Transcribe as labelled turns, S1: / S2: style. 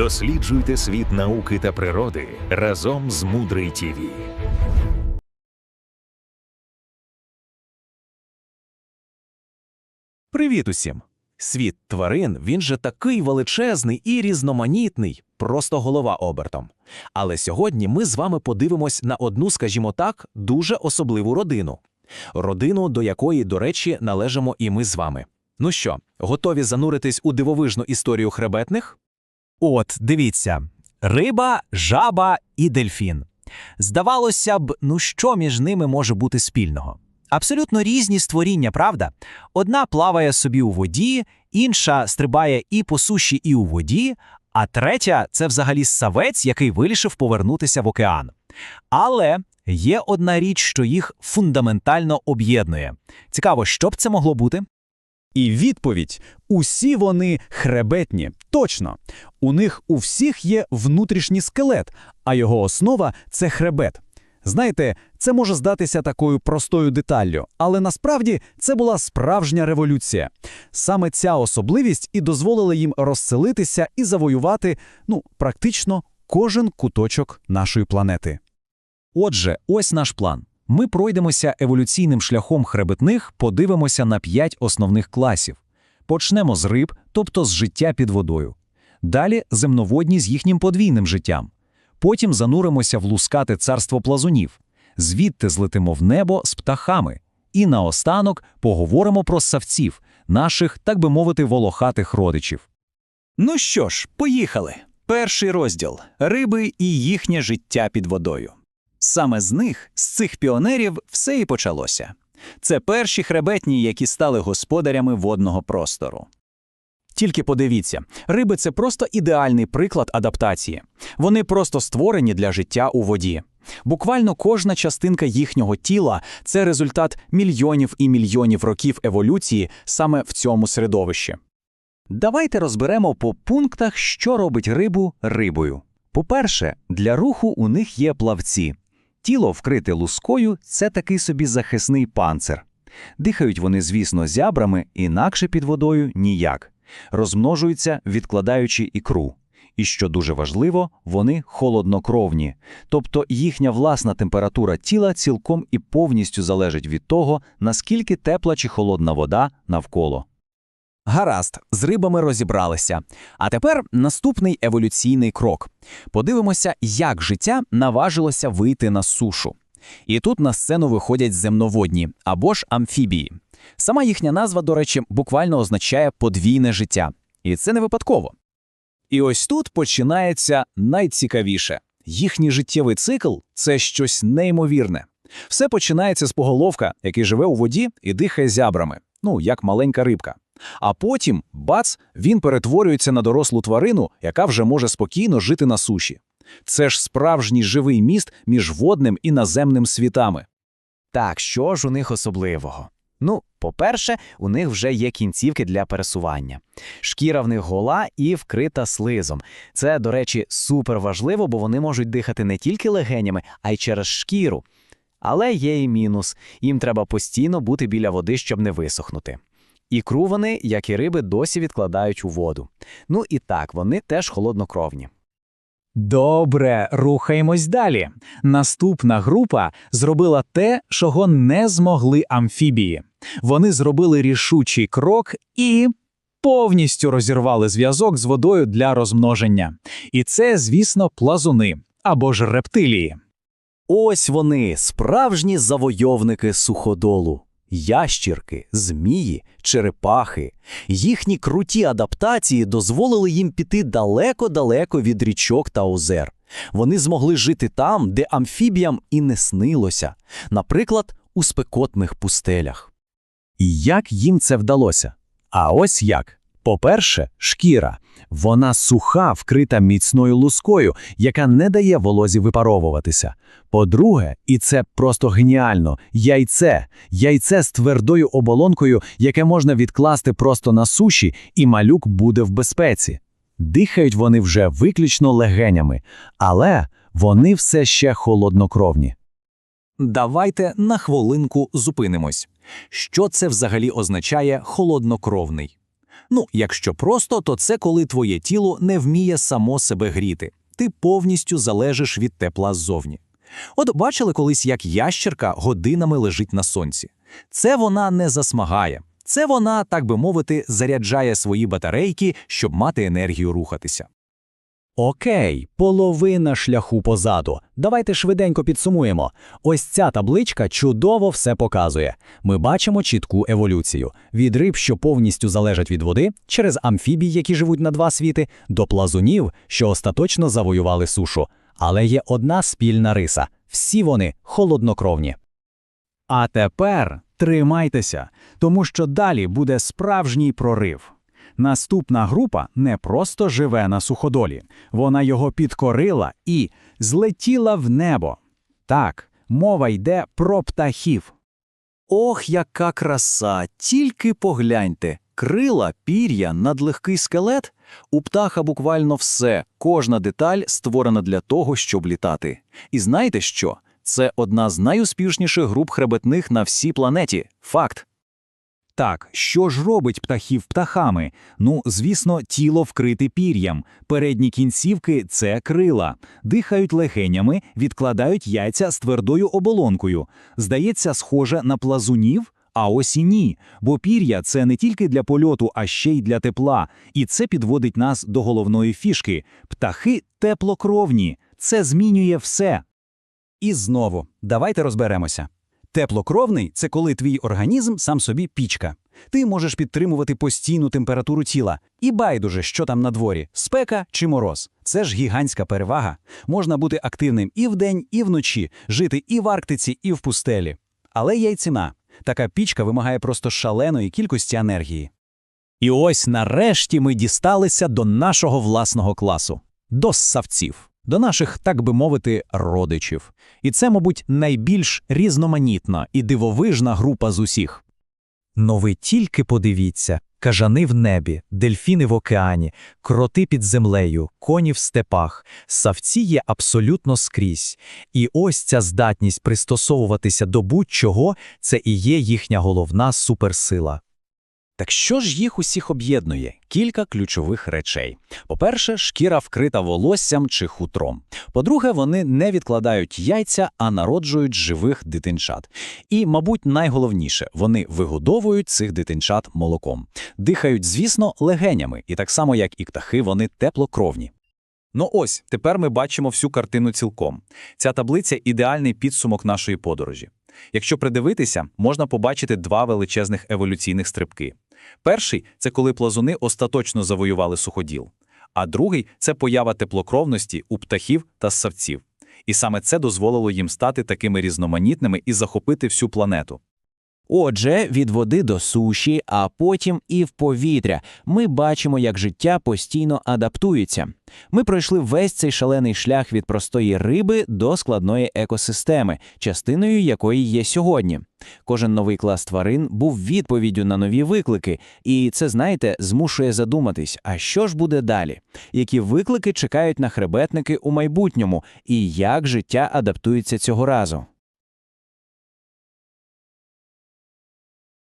S1: Досліджуйте світ науки та природи разом з Мудрий ТІВІ.
S2: Привіт усім! Світ тварин він же такий величезний і різноманітний, просто голова обертом. Але сьогодні ми з вами подивимось на одну, скажімо так, дуже особливу родину. Родину, до якої, до речі, належимо і ми з вами. Ну що, готові зануритись у дивовижну історію хребетних?
S3: От, дивіться: риба, жаба і дельфін. Здавалося б, ну що між ними може бути спільного? Абсолютно різні створіння, правда? Одна плаває собі у воді, інша стрибає і по суші, і у воді, а третя це взагалі савець, який вирішив повернутися в океан. Але є одна річ, що їх фундаментально об'єднує. Цікаво, що б це могло бути?
S4: І відповідь: усі вони хребетні. Точно. У них у всіх є внутрішній скелет, а його основа це хребет. Знаєте, це може здатися такою простою деталлю, але насправді це була справжня революція. Саме ця особливість і дозволила їм розселитися і завоювати, ну, практично кожен куточок нашої планети.
S3: Отже, ось наш план. Ми пройдемося еволюційним шляхом хребетних, подивимося на п'ять основних класів. Почнемо з риб, тобто з життя під водою. Далі земноводні з їхнім подвійним життям. Потім зануримося в лускате царство плазунів. Звідти злетимо в небо з птахами. І наостанок поговоримо про ссавців, наших, так би мовити, волохатих родичів.
S5: Ну що ж, поїхали. Перший розділ риби і їхнє життя під водою. Саме з них, з цих піонерів, все і почалося. Це перші хребетні, які стали господарями водного простору.
S4: Тільки подивіться, риби це просто ідеальний приклад адаптації. Вони просто створені для життя у воді. Буквально кожна частинка їхнього тіла це результат мільйонів і мільйонів років еволюції саме в цьому середовищі.
S5: Давайте розберемо по пунктах, що робить рибу рибою. По-перше, для руху у них є плавці. Тіло, вкрите лускою, це такий собі захисний панцир. Дихають вони, звісно, зябрами, інакше під водою ніяк. Розмножуються, відкладаючи ікру. І що дуже важливо, вони холоднокровні, тобто їхня власна температура тіла цілком і повністю залежить від того, наскільки тепла чи холодна вода навколо.
S3: Гаразд, з рибами розібралися. А тепер наступний еволюційний крок. Подивимося, як життя наважилося вийти на сушу. І тут на сцену виходять земноводні або ж амфібії. Сама їхня назва, до речі, буквально означає подвійне життя. І це не випадково. І ось тут починається найцікавіше. Їхній життєвий цикл це щось неймовірне. Все починається з поголовка, який живе у воді і дихає зябрами, ну як маленька рибка. А потім, бац, він перетворюється на дорослу тварину, яка вже може спокійно жити на суші. Це ж справжній живий міст між водним і наземним світами.
S6: Так, що ж у них особливого? Ну, по-перше, у них вже є кінцівки для пересування. Шкіра в них гола і вкрита слизом. Це, до речі, супер важливо, бо вони можуть дихати не тільки легенями, а й через шкіру. Але є і мінус: їм треба постійно бути біля води, щоб не висохнути. Ікру вони, як і риби, досі відкладають у воду. Ну і так, вони теж холоднокровні.
S3: Добре, рухаємось далі. Наступна група зробила те, чого не змогли амфібії. Вони зробили рішучий крок і повністю розірвали зв'язок з водою для розмноження. І це, звісно, плазуни або ж рептилії.
S5: Ось вони, справжні завойовники суходолу. Ящірки, змії, черепахи. Їхні круті адаптації дозволили їм піти далеко-далеко від річок та озер. Вони змогли жити там, де амфібіям і не снилося, наприклад, у спекотних пустелях.
S3: І як їм це вдалося? А ось як. По-перше, шкіра. Вона суха, вкрита міцною лускою, яка не дає волозі випаровуватися. По-друге, і це просто геніально, яйце. Яйце з твердою оболонкою, яке можна відкласти просто на суші, і малюк буде в безпеці. Дихають вони вже виключно легенями, але вони все ще холоднокровні.
S5: Давайте на хвилинку зупинимось. Що це взагалі означає холоднокровний?
S2: Ну, якщо просто, то це коли твоє тіло не вміє само себе гріти. Ти повністю залежиш від тепла ззовні. От бачили колись, як ящерка годинами лежить на сонці. Це вона не засмагає. Це вона, так би мовити, заряджає свої батарейки, щоб мати енергію рухатися.
S4: Окей, половина шляху позаду. Давайте швиденько підсумуємо. Ось ця табличка чудово все показує. Ми бачимо чітку еволюцію: від риб, що повністю залежать від води, через амфібій, які живуть на два світи, до плазунів, що остаточно завоювали сушу. Але є одна спільна риса: всі вони холоднокровні. А тепер тримайтеся, тому що далі буде справжній прорив. Наступна група не просто живе на суходолі, вона його підкорила і злетіла в небо. Так, мова йде про птахів.
S2: Ох, яка краса! Тільки погляньте. Крила, пір'я, надлегкий скелет. У птаха буквально все, кожна деталь створена для того, щоб літати. І знаєте що? Це одна з найуспішніших груп хребетних на всій планеті. Факт.
S4: Так, що ж робить птахів птахами? Ну, звісно, тіло вкрите пір'ям, передні кінцівки це крила, дихають легенями, відкладають яйця з твердою оболонкою. Здається, схоже на плазунів. А ось і ні, бо пір'я це не тільки для польоту, а ще й для тепла. І це підводить нас до головної фішки. Птахи теплокровні. Це змінює все. І знову, давайте розберемося. Теплокровний це коли твій організм сам собі пічка. Ти можеш підтримувати постійну температуру тіла. І байдуже, що там на дворі, спека чи мороз. Це ж гігантська перевага. Можна бути активним і вдень, і вночі, жити і в Арктиці, і в пустелі. Але є й ціна. Така пічка вимагає просто шаленої кількості енергії. І ось нарешті ми дісталися до нашого власного класу, до ссавців, до наших, так би мовити, родичів. І це, мабуть, найбільш різноманітна і дивовижна група з усіх. Но ви тільки подивіться: кажани в небі, дельфіни в океані, кроти під землею, коні в степах, савці є абсолютно скрізь. І ось ця здатність пристосовуватися до будь-чого – це і є їхня головна суперсила. Так що ж їх усіх об'єднує? Кілька ключових речей. По-перше, шкіра вкрита волоссям чи хутром. По-друге, вони не відкладають яйця, а народжують живих дитинчат. І, мабуть, найголовніше, вони вигодовують цих дитинчат молоком. Дихають, звісно, легенями, і так само, як і птахи, вони теплокровні. Ну ось, тепер ми бачимо всю картину цілком. Ця таблиця – ідеальний підсумок нашої подорожі. Якщо придивитися, можна побачити два величезних еволюційних стрибки. Перший – це коли плазуни остаточно завоювали суходіл, а другий – це поява теплокровності у птахів та ссавців. І саме це дозволило їм стати такими різноманітними і захопити всю планету.
S3: Отже, від води до суші, а потім і в повітря, ми бачимо, як життя постійно адаптується. Ми пройшли весь цей шалений шлях від простої риби до складної екосистеми, частиною якої є сьогодні. Кожен новий клас тварин був відповіддю на нові виклики, і це, знаєте, змушує задуматись, а що ж буде далі? Які виклики чекають на хребетники у майбутньому, і як життя адаптується цього разу?